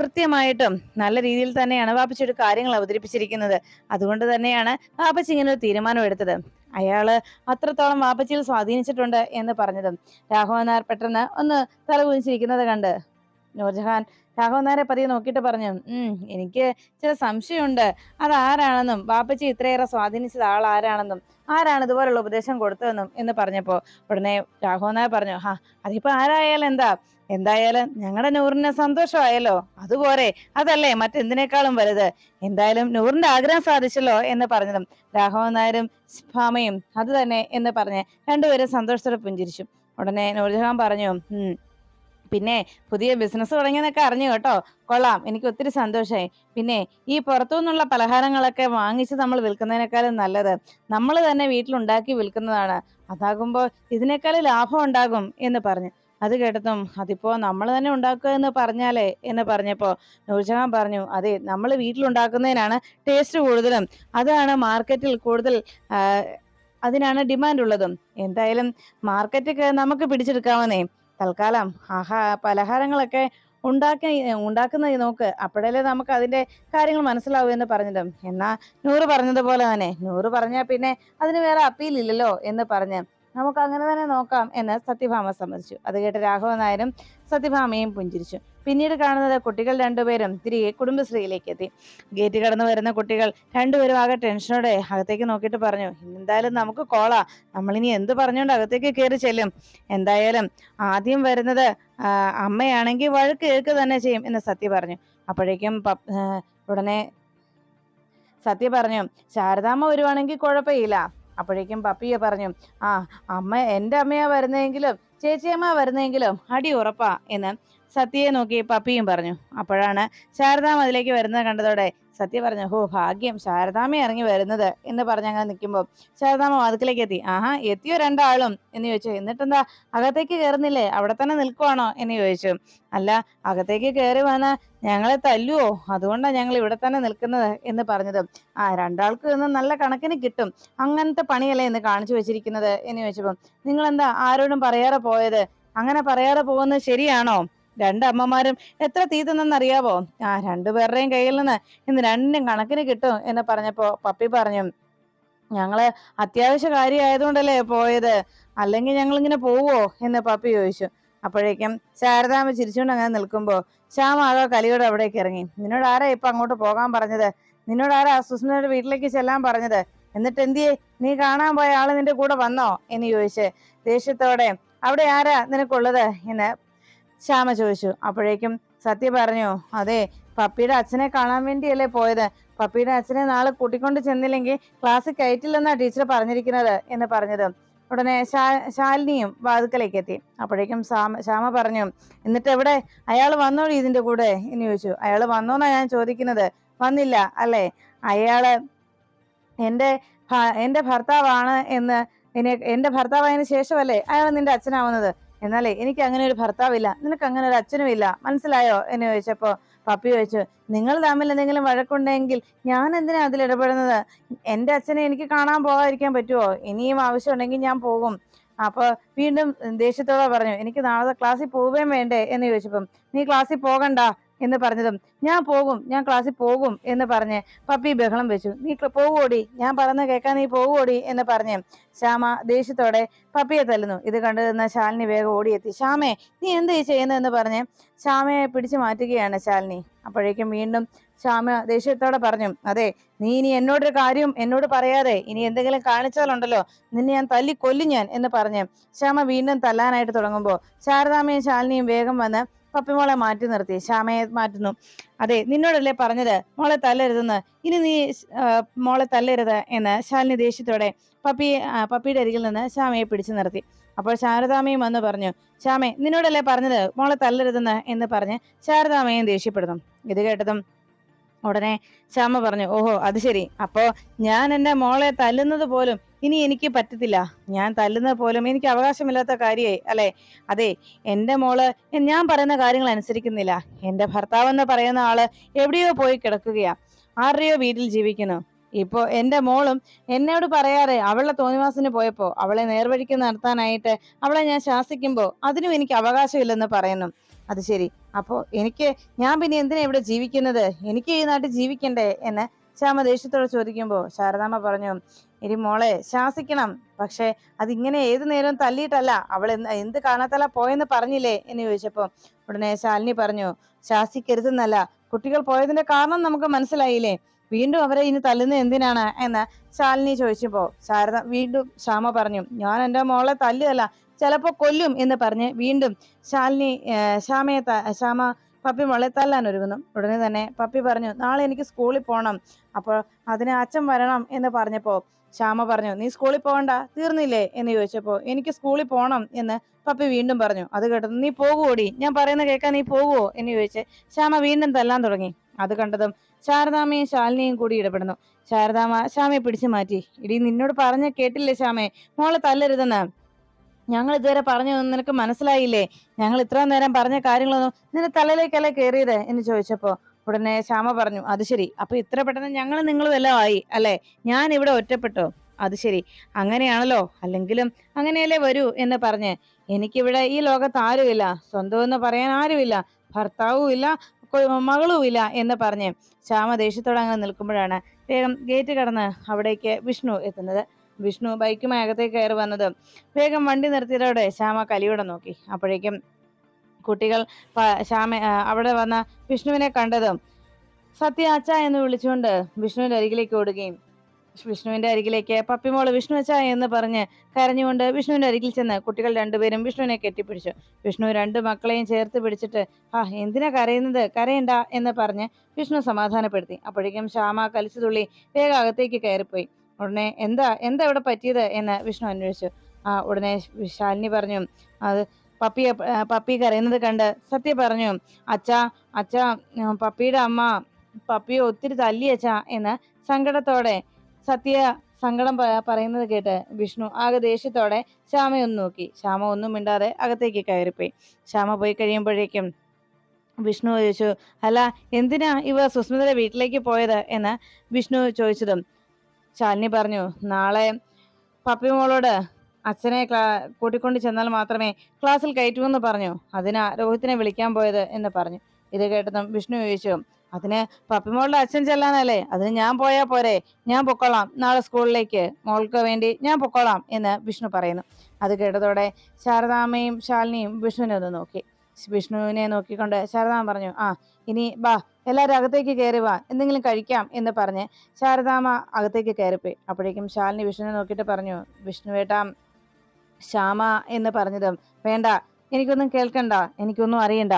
കൃത്യമായിട്ടും നല്ല രീതിയിൽ തന്നെയാണ് വാപ്പച്ചിയുടെ കാര്യങ്ങൾ അവതരിപ്പിച്ചിരിക്കുന്നത്. അതുകൊണ്ട് തന്നെയാണ് വാപ്പച്ചി ഇങ്ങനെ ഒരു തീരുമാനം എടുത്തത്. അയാൾ അത്രത്തോളം വാപ്പച്ചിയിൽ സ്വാധീനിച്ചിട്ടുണ്ട് എന്ന് പറഞ്ഞതും. രാഘവൻ നായർ പെട്ടെന്ന് ഒന്ന് തലകുനിച്ചിരിക്കുന്നത് കണ്ട് നൂർജഹാൻ രാഘവൻ നായരെ പതിയെ നോക്കിയിട്ട് പറഞ്ഞു ഉം എനിക്ക് ചില സംശയമുണ്ട്. അത് ആരാണെന്നും? വാപ്പച്ചി ഇത്രയേറെ സ്വാധീനിച്ചത് ആൾ ആരാണെന്നും? ആരാണ് ഇതുപോലുള്ള ഉപദേശം കൊടുത്തതെന്നും? എന്ന് പറഞ്ഞപ്പോ ഉടനെ രാഘവൻ നായർ പറഞ്ഞു ഹാ അതിപ്പോ ആരായാലും എന്താ? എന്തായാലും ഞങ്ങളുടെ നൂറിന് സന്തോഷമായല്ലോ. അതുപോലെ അതല്ലേ മറ്റെന്തിനേക്കാളും വലുത്. എന്തായാലും നൂറിന്റെ ആഗ്രഹം സാധിച്ചല്ലോ എന്ന് പറഞ്ഞതും രാഘവൻ നായരും ഭാമയും അത് തന്നെ എന്ന് പറഞ്ഞ് രണ്ടുപേരും സന്തോഷത്തോടെ പുഞ്ചിരിച്ചു. ഉടനെ നൂർജഹാൻ പറഞ്ഞു പിന്നെ പുതിയ ബിസിനസ് തുടങ്ങിയെന്നൊക്കെ അറിഞ്ഞു കേട്ടോ. കൊള്ളാം. എനിക്ക് ഒത്തിരി സന്തോഷമായി പിന്നെ ഈ പുറത്തു നിന്നുള്ള പലഹാരങ്ങളൊക്കെ വാങ്ങിച്ച് നമ്മൾ വിൽക്കുന്നതിനേക്കാളും നല്ലത്. നമ്മൾ തന്നെ വീട്ടിലുണ്ടാക്കി വിൽക്കുന്നതാണ്. അതാകുമ്പോൾ ഇതിനേക്കാളും ലാഭം ഉണ്ടാകും എന്ന് പറഞ്ഞു. അത് കേട്ടതും അതിപ്പോ നമ്മൾ തന്നെ ഉണ്ടാക്കുക എന്ന് പറഞ്ഞാലേ എന്ന് പറഞ്ഞപ്പോ നൂർജഹാൻ പറഞ്ഞു അതെ നമ്മൾ വീട്ടിലുണ്ടാക്കുന്നതിനാണ് ടേസ്റ്റ് കൂടുതലും. അതാണ് മാർക്കറ്റിൽ കൂടുതൽ അതിനാണ് ഡിമാൻഡ് ഉള്ളതും. എന്തായാലും മാർക്കറ്റൊക്കെ നമുക്ക് പിടിച്ചെടുക്കാവുന്നേ. തൽക്കാലം ആഹാ പലഹാരങ്ങളൊക്കെ ഉണ്ടാക്കി ഉണ്ടാക്കുന്നത് നോക്ക്. അപ്പോഴല്ലേ നമുക്ക് അതിന്റെ കാര്യങ്ങൾ മനസ്സിലാവൂ എന്ന് പറഞ്ഞതും. എന്നാ നൂറ് പറഞ്ഞതുപോലെ തന്നെ. നൂറ് പറഞ്ഞാൽ പിന്നെ അതിന് വേറെ അപ്പീൽ ഇല്ലല്ലോ എന്ന് പറഞ്ഞ് നമുക്ക് അങ്ങനെ തന്നെ നോക്കാം എന്ന് സത്യഭാമ സമ്മതിച്ചു. അത് കേട്ട് രാഘവൻ നായരും സത്യഭാമയും പുഞ്ചിരിച്ചു. പിന്നീട് കാണുന്നത് കുട്ടികൾ രണ്ടുപേരും തിരികെ കുടുംബശ്രീയിലേക്ക് എത്തി. ഗേറ്റ് കടന്നു വരുന്ന കുട്ടികൾ രണ്ടുപേരും ആകെ ടെൻഷനോടെ അകത്തേക്ക് നോക്കിയിട്ട് പറഞ്ഞു എന്തായാലും നമുക്ക് കോളാ. നമ്മളിനി എന്ത് പറഞ്ഞുകൊണ്ട് അകത്തേക്ക് കയറി ചെല്ലും? എന്തായാലും ആദ്യം വരുന്നത് അമ്മയാണെങ്കിൽ വഴക്ക് കേൾക്കുക തന്നെ ചെയ്യും എന്ന് സത്യ പറഞ്ഞു. അപ്പോഴേക്കും ഉടനെ സത്യ പറഞ്ഞു ശാരദാമ്മ വരുവാണെങ്കിൽ കുഴപ്പമില്ല. അപ്പോഴേക്കും പപ്പിയെ പറഞ്ഞു ആ അമ്മ എന്റെ അമ്മയാ വരുന്നതെങ്കിലും ചേച്ചിയമ്മ വരുന്നതെങ്കിലും അടി ഉറപ്പാ എന്ന് സത്യയെ നോക്കി പപ്പിയും പറഞ്ഞു. അപ്പോഴാണ് ശാരദാമ്മ അതിലേക്ക് വരുന്നത് കണ്ടതോടെ സത്യ പറഞ്ഞു ഹോ ഭാഗ്യം ശാരദാമ്മ ഇറങ്ങി വരുന്നത് എന്ന് പറഞ്ഞ് അങ്ങനെ നിൽക്കുമ്പോൾ ശാരദാമ്മ വാതിക്കലേക്ക് എത്തി. ആഹാ എത്തിയോ രണ്ടാളും? എന്ന് ചോദിച്ചു. എന്നിട്ടെന്താ അകത്തേക്ക് കയറുന്നില്ലേ അവിടെ തന്നെ നിൽക്കുവാണോ? എന്ന് ചോദിച്ചു. അല്ല അകത്തേക്ക് കയറി വന്ന ഞങ്ങളെ തല്ലുവോ? അതുകൊണ്ടാണ് ഞങ്ങൾ ഇവിടെ തന്നെ നിൽക്കുന്നത് എന്ന് പറഞ്ഞത്. ആ രണ്ടാൾക്ക് ഇന്ന് നല്ല കണക്കിന് കിട്ടും. അങ്ങനത്തെ പണിയല്ലേ എന്ന് കാണിച്ചു വെച്ചിരിക്കുന്നത് എന്ന് ചോദിച്ചപ്പം നിങ്ങൾ എന്താ ആരോടും പറയാതെ പോയത്? അങ്ങനെ പറയാതെ പോകുന്നത് ശരിയാണോ? രണ്ടമ്മമാരും എത്ര തീ തിന്നെന്നറിയാവോ? ആ രണ്ടുപേരുടെയും കയ്യിൽ നിന്ന് ഇന്ന് രണ്ടിനും കണക്കിന് കിട്ടും എന്ന് പറഞ്ഞപ്പോ പപ്പി പറഞ്ഞു ഞങ്ങൾ അത്യാവശ്യ കാര്യമായതുകൊണ്ടല്ലേ പോയത്? അല്ലെങ്കിൽ ഞങ്ങൾ ഇങ്ങനെ പോവോ? എന്ന് പപ്പി ചോദിച്ചു. അപ്പോഴേക്കും ശാരദാമ്മ ചിരിച്ചുകൊണ്ട് അങ്ങനെ നിൽക്കുമ്പോ ശ്യാമാകെ കലിയോട് അവിടേക്ക് ഇറങ്ങി. നിന്നോട് ആരാ ഇപ്പൊ അങ്ങോട്ട് പോകാൻ പറഞ്ഞത്? നിന്നോട് ആരാ സുസ്മിതയുടെ വീട്ടിലേക്ക് ചെല്ലാൻ പറഞ്ഞത്? എന്നിട്ട് എന്തിയെ? നീ കാണാൻ പോയ ആൾ നിന്റെ കൂടെ വന്നോ? എന്ന് ചോദിച്ച് ദേഷ്യത്തോടെ അവിടെ ആരാ നിനക്കുള്ളത്? എന്ന് ശ്യാമ ചോദിച്ചു. അപ്പോഴേക്കും സത്യ പറഞ്ഞു അതെ പപ്പിയുടെ അച്ഛനെ കാണാൻ വേണ്ടിയല്ലേ പോയത്? പപ്പിയുടെ അച്ഛനെ നാളെ കൂട്ടിക്കൊണ്ട് ചെന്നില്ലെങ്കിൽ ക്ലാസ് കയറ്റില്ലെന്നാ ടീച്ചർ പറഞ്ഞിരിക്കുന്നത് എന്ന് പറഞ്ഞത്. ഉടനെ ശാലിനിയും വാതുക്കലേക്ക് എത്തി. അപ്പോഴേക്കും ശ്യാമ ശ്യാമ പറഞ്ഞു എന്നിട്ട് എവിടെ? അയാൾ വന്നോ ഇതിന്റെ കൂടെ? എന്ന് ചോദിച്ചു. അയാൾ വന്നോന്നാ ഞാൻ ചോദിക്കുന്നത്. വന്നില്ല അല്ലേ? അയാൾ എന്റെ എന്റെ ഭർത്താവാണ് എന്ന് എന്നെ എന്റെ ഭർത്താവായതിനു ശേഷമല്ലേ അയാൾ നിന്റെ അച്ഛനാവുന്നത്? എന്നാലേ എനിക്ക് അങ്ങനെ ഒരു ഭർത്താവില്ല നിനക്ക് അങ്ങനെ ഒരു അച്ഛനും ഇല്ല മനസ്സിലായോ? എന്ന് ചോദിച്ചപ്പോ പപ്പി ചോദിച്ചു നിങ്ങൾ തമ്മിൽ എന്തെങ്കിലും വഴക്കുണ്ടെങ്കിൽ ഞാൻ എന്തിനാ അതിൽ ഇടപെടുന്നത്? എന്റെ അച്ഛനെ എനിക്ക് കാണാൻ പോകാതിരിക്കാൻ പറ്റുമോ ഇനിയും ആവശ്യമുണ്ടെങ്കിൽ ഞാൻ പോകും. അപ്പൊ വീണ്ടും ദേഷ്യത്തോടെ പറഞ്ഞു എനിക്ക് നാളെ ക്ലാസ്സിൽ പോവുകയും വേണ്ടേ? എന്ന് ചോദിച്ചപ്പം നീ ക്ലാസ്സിൽ പോകണ്ട. എന്ന് പറഞ്ഞതും ഞാൻ പോകും ഞാൻ ക്ലാസ്സിൽ പോകും എന്ന് പറഞ്ഞ് പപ്പി ബഹളം വെച്ചു. നീ പോകൂടി ഞാൻ പറഞ്ഞ് കേൾക്കാൻ നീ പോകൂടി എന്ന് പറഞ്ഞ് ശ്യാമ ദേഷ്യത്തോടെ പപ്പിയെ തല്ലുന്നു. ഇത് കണ്ടു നിന്ന ശാലിനി വേഗം ഓടിയെത്തി. ശ്യാമേ നീ എന്ത് ചെയ്യുന്നു? ചെയ്യുന്നതെന്ന് പറഞ്ഞ് ശ്യാമയെ പിടിച്ചു മാറ്റുകയാണ് ശാലിനി. അപ്പോഴേക്കും വീണ്ടും ശ്യാമ ദേഷ്യത്തോടെ പറഞ്ഞു അതെ നീ ഇനി എന്നോടൊരു കാര്യം എന്നോട് പറയാതെ ഇനി എന്തെങ്കിലും കാണിച്ചാലുണ്ടല്ലോ നിന്നെ ഞാൻ തല്ലി കൊല്ലു ഞാൻ എന്ന് പറഞ്ഞ് ശ്യാമ വീണ്ടും തല്ലാനായിട്ട് തുടങ്ങുമ്പോൾ ശാരദാമയും ശാലിനിയും വേഗം വന്ന് പപ്പിമോളെ മാറ്റി നിർത്തി ശ്യാമയെ മാറ്റുന്നു. അതെ നിന്നോടല്ലേ പറഞ്ഞത്? മോളെ തല്ലരുതെന്ന്. ഇനി നീ മോളെ തല്ലരുത് എന്ന് ശാലിനി ദേഷ്യത്തോടെ പപ്പി പപ്പിയുടെ അരികിൽ നിന്ന് ശ്യാമയെ പിടിച്ചു നിർത്തി. അപ്പോൾ ശാരദാമയും വന്ന് പറഞ്ഞു ശ്യാമെ നിന്നോടല്ലേ പറഞ്ഞത്? മോളെ തല്ലരുതെന്ന്? എന്ന് പറഞ്ഞ് ശാരദാമയും ദേഷ്യപ്പെടുന്നു. ഇത് കേട്ടതും ഉടനെ ശ്യാമ പറഞ്ഞു ഓഹോ അത് ശരി. അപ്പോ ഞാൻ എന്റെ മോളെ തല്ലുന്നത് പോലും ഇനി എനിക്ക് പറ്റത്തില്ല. ഞാൻ തല്ലുന്നത് പോലും എനിക്ക് അവകാശമില്ലാത്ത കാര്യമായി. അല്ലെ? അതെ എന്റെ മോൾ ഞാൻ പറയുന്ന കാര്യങ്ങൾ അനുസരിക്കുന്നില്ല. എന്റെ ഭർത്താവ് എന്ന് പറയുന്ന ആൾ എവിടെയോ പോയി കിടക്കുകയാ. ആരുടെയോ വീട്ടിൽ ജീവിക്കുന്നു. ഇപ്പോൾ എന്റെ മോളും എന്നോട് പറയാതെ അവളെ തോന്നിവാസിന് പോയപ്പോൾ അവളെ നേർവഴിക്ക് നടത്താനായിട്ട് അവളെ ഞാൻ ശാസിക്കുമ്പോൾ അതിനും എനിക്ക് അവകാശമില്ലെന്ന് പറയുന്നു. അത് ശരി. അപ്പോൾ എനിക്ക് ഞാൻ പിന്നെ എന്തിനാ ഇവിടെ ജീവിക്കുന്നത്? എനിക്ക് ഈ നാട്ടിൽ ജീവിക്കണ്ടേ എന്ന് ശ്യാമ ദേഷ്യത്തോടെ ചോദിക്കുമ്പോൾ ശാരദാമ്മ പറഞ്ഞു ഇനി മോളെ ശാസിക്കണം. പക്ഷെ അതിങ്ങനെ ഏതു നേരവും തല്ലിയിട്ടല്ല അവൾ എന്ത് എന്ത് കാണാത്തല പോയെന്ന് പറഞ്ഞില്ലേ? എന്ന് ചോദിച്ചപ്പോ ഉടനെ ശാലിനി പറഞ്ഞു ശാസിക്കരുതെന്നല്ല. കുട്ടികൾ പോയതിന്റെ കാരണം നമുക്ക് മനസ്സിലായില്ലേ? വീണ്ടും അവരെ ഇനി തല്ലുന്നത് എന്തിനാണ്? എന്ന് ശാലിനി ചോദിച്ചപ്പോ ശാരദ വീണ്ടും ശ്യാമ പറഞ്ഞു ഞാൻ എന്റെ മോളെ തല്ലുകയല്ല ചിലപ്പോ കൊല്ലും എന്ന് പറഞ്ഞ് വീണ്ടും ശാലിനി ശ്യാമയെ ശ്യാമ പപ്പി മോളെ തല്ലാൻ ഒരുങ്ങുന്നു ഉടനെ തന്നെ പപ്പി പറഞ്ഞു നാളെ എനിക്ക് സ്കൂളിൽ പോകണം അപ്പോൾ അതിന് അച്ഛൻ വരണം എന്ന് പറഞ്ഞപ്പോൾ ശ്യാമ പറഞ്ഞു നീ സ്കൂളിൽ പോകണ്ട തീർന്നില്ലേ? എന്ന് ചോദിച്ചപ്പോൾ എനിക്ക് സ്കൂളിൽ പോകണം എന്ന് പപ്പി വീണ്ടും പറഞ്ഞു. അത് കേട്ടത് നീ പോകുവോടി? ഞാൻ പറയുന്ന കേൾക്കാൻ നീ പോകുവോ? എന്ന് ചോദിച്ച് ശ്യാമ വീണ്ടും തല്ലാൻ തുടങ്ങി. അത് കണ്ടതും ശാരദാമയും ശാലിനിയും കൂടി ഇടപെടുന്നു. ശാരദാമ ശ്യാമയെ പിടിച്ചു മാറ്റി. ഇടി നിന്നോട് പറഞ്ഞ കേട്ടില്ലേ ശ്യാമേ? മോളെ തല്ലരുതെന്ന്. ഞങ്ങൾ ഇതുവരെ പറഞ്ഞതൊന്നും നിനക്ക് മനസ്സിലായില്ലേ? ഞങ്ങൾ ഇത്രയും നേരം പറഞ്ഞ കാര്യങ്ങളൊന്നും നിന്റെ തലയിലേക്കല്ലേ കയറിയത് എന്ന് ചോദിച്ചപ്പോ ഉടനെ ശ്യാമ പറഞ്ഞു അത് ശരി. അപ്പൊ ഇത്ര പെട്ടെന്ന് ഞങ്ങൾ നിങ്ങളും എല്ലാം ആയി അല്ലെ? ഞാൻ ഇവിടെ ഒറ്റപ്പെട്ടോ. അത് ശരി. അങ്ങനെയാണല്ലോ. അല്ലെങ്കിലും അങ്ങനെയല്ലേ വരൂ എന്ന് പറഞ്ഞ് എനിക്കിവിടെ ഈ ലോകത്ത് ആരുമില്ല. സ്വന്തം എന്ന് പറയാൻ ആരുമില്ല. ഭർത്താവും ഇല്ല മകളുമില്ല എന്ന് പറഞ്ഞ് ശ്യാമ ദേഷ്യത്തോടെ അങ്ങനെ നിൽക്കുമ്പോഴാണ് വേഗം ഗേറ്റ് കടന്ന് അവിടേക്ക് വിഷ്ണു എത്തുന്നത്. വിഷ്ണു ബൈക്കുമായി അകത്തേക്ക് കയറി വന്നത്. വേഗം വണ്ടി നിർത്തിയതോടെ ശ്യാമ കലിയോടെ നോക്കി. അപ്പോഴേക്കും കുട്ടികൾ ശ്യാമ അവിടെ വന്ന വിഷ്ണുവിനെ കണ്ടതും സത്യ അച്ഛ എന്ന് വിളിച്ചുകൊണ്ട് വിഷ്ണുവിന്റെ അരികിലേക്ക് ഓടുകയും വിഷ്ണുവിന്റെ അരികിലേക്ക് പപ്പിമോൾ വിഷ്ണു അച്ഛ എന്ന് പറഞ്ഞ് കരഞ്ഞുകൊണ്ട് വിഷ്ണുവിന്റെ അരികിൽ ചെന്ന് കുട്ടികൾ രണ്ടുപേരും വിഷ്ണുവിനെ കെട്ടിപ്പിടിച്ചു. വിഷ്ണു രണ്ട് മക്കളെയും ചേർത്ത് പിടിച്ചിട്ട് ആ എന്തിനാ കരയുന്നത്? കരയണ്ട എന്ന് പറഞ്ഞ് വിഷ്ണു സമാധാനപ്പെടുത്തി. അപ്പോഴേക്കും ശ്യാമ കലിച്ചു തുള്ളി വേഗം അകത്തേക്ക് കയറിപ്പോയി. ഉടനെ എന്താ എന്താ ഇവിടെ പറ്റിയത് എന്ന് വിഷ്ണു അന്വേഷിച്ചു. ആ ഉടനെ ശാലിനി പറഞ്ഞു അത് പപ്പിയെ പപ്പി കരയുന്നത് കണ്ട് സത്യ പറഞ്ഞു അച്ഛാ അച്ഛാ പപ്പിയുടെ അമ്മ പപ്പിയെ ഒത്തിരി തല്ലി അച്ഛാ എന്ന് സങ്കടത്തോടെ സത്യ സങ്കടം പറയുന്നത് കേട്ട് വിഷ്ണു ആകെ ദേഷ്യത്തോടെ ശ്യാമയൊന്ന് നോക്കി. ശ്യാമ ഒന്നും മിണ്ടാതെ അകത്തേക്ക് കയറിപ്പോയി. ശ്യാമ പോയി കഴിയുമ്പോഴേക്കും വിഷ്ണു ചോദിച്ചു അല്ല എന്തിനാ ഇവ സുസ്മിതയുടെ വീട്ടിലേക്ക് പോയത്? എന്ന് വിഷ്ണു ചോദിച്ചതും ശാലിനി പറഞ്ഞു നാളെ പപ്പി മോളോട് അച്ഛനെ ക്ലാ കൂട്ടിക്കൊണ്ട് ചെന്നാൽ മാത്രമേ ക്ലാസ്സിൽ കയറ്റുമെന്ന് പറഞ്ഞു. അതിനാ രോഹിത്തിനെ വിളിക്കാൻ പോയത് എന്ന് പറഞ്ഞു. ഇത് കേട്ടതും വിഷ്ണു ചോദിച്ചു അതിന് പപ്പിമോളുടെ അച്ഛൻ ചെല്ലാനല്ലേ? അതിന് ഞാൻ പോയാൽ പോരെ? ഞാൻ പൊക്കോളാം. നാളെ സ്കൂളിലേക്ക്. മോൾക്ക് വേണ്ടി ഞാൻ പൊക്കോളാം എന്ന് വിഷ്ണു പറയുന്നു. അത് കേട്ടതോടെ ശാരദാമ്മയും ശാലിനിയും വിഷ്ണുവിനെ ഒന്ന് നോക്കി. വിഷ്ണുവിനെ നോക്കിക്കൊണ്ട് ശാരദാമ്മ പറഞ്ഞു ആ ഇനി ബാ എല്ലാവരും അകത്തേക്ക് കയറി വാ എന്തെങ്കിലും കഴിക്കാം എന്ന് പറഞ്ഞ് ശാരദാമ്മ അകത്തേക്ക് കയറിപ്പോയി. അപ്പോഴേക്കും ശാലിനി വിഷ്ണുവിനെ നോക്കിയിട്ട് പറഞ്ഞു വിഷ്ണുവേട്ടാ ശ്യാമ എന്ന് പറഞ്ഞതും വേണ്ട എനിക്കൊന്നും കേൾക്കണ്ട എനിക്കൊന്നും അറിയണ്ട.